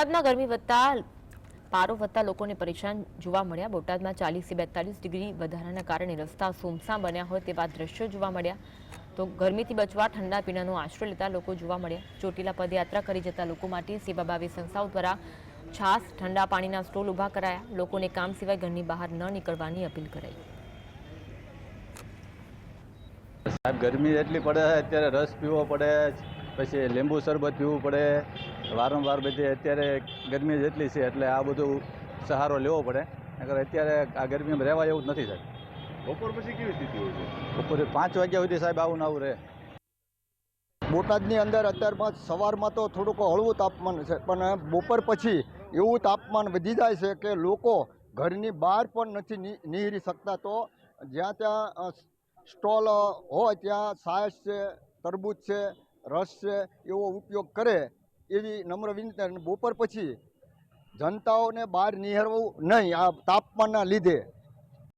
બોટાદમાં ગરમી વધતા, પારો વધતા લોકોને પરેશાન જોવા મળ્યા. બોટાદમાં ચાલીસથી બેતાલીસ ડિગ્રી વધારાના કારણે રસ્તા સુમસામ બન્યા હોય તેવા દ્રશ્યો જોવા મળ્યા. તો ગરમીથી બચવા, ઠંડા પીણાનો આશરો લેતા લોકો જોવા મળ્યા. ચોટીલા પદયાત્રા કરી જતા લોકો માટે સેવાભાવી સંસ્થાઓ દ્વારા છાસ, ઠંડા પાણીના સ્ટોલ ઊભા કરાયા. લોકોને કામ સિવાય ઘરની બહાર ન નીકળવાની અપીલ કરાઈ. ગરમી એટલી પડે, અત્યારે રસ પીવો પડે. પછી લીંબુ શરબત પીવું પડે. વારંવાર બધી અત્યારે ગરમી જેટલી છે એટલે આ બધું સહારો લેવો પડે. નકર અત્યારે આ ગરમીમાં રહેવા એવું જ નથી સાહેબ. બપોર પછી કેવી સ્થિતિ હોય છે? બપોરે પાંચ વાગ્યા સુધી સાહેબ આવું ને આવું રહે. બોટાદની અંદર અત્યારમાં સવારમાં તો થોડુંક હળવું તાપમાન છે પણ બપોર પછી એવું તાપમાન વધી જાય છે કે લોકો ઘરની બહાર પણ નથી નીહરી શકતા. તો જ્યાં ત્યાં સ્ટોલ હોય ત્યાં છાશ છે તરબૂચ છે રસ છે એવો ઉપયોગ કરે એવી નમ્ર વિનંતી અને બપોર પછી જનતાઓને બહાર નીહરવું નહીં, આ તાપમાનના લીધે.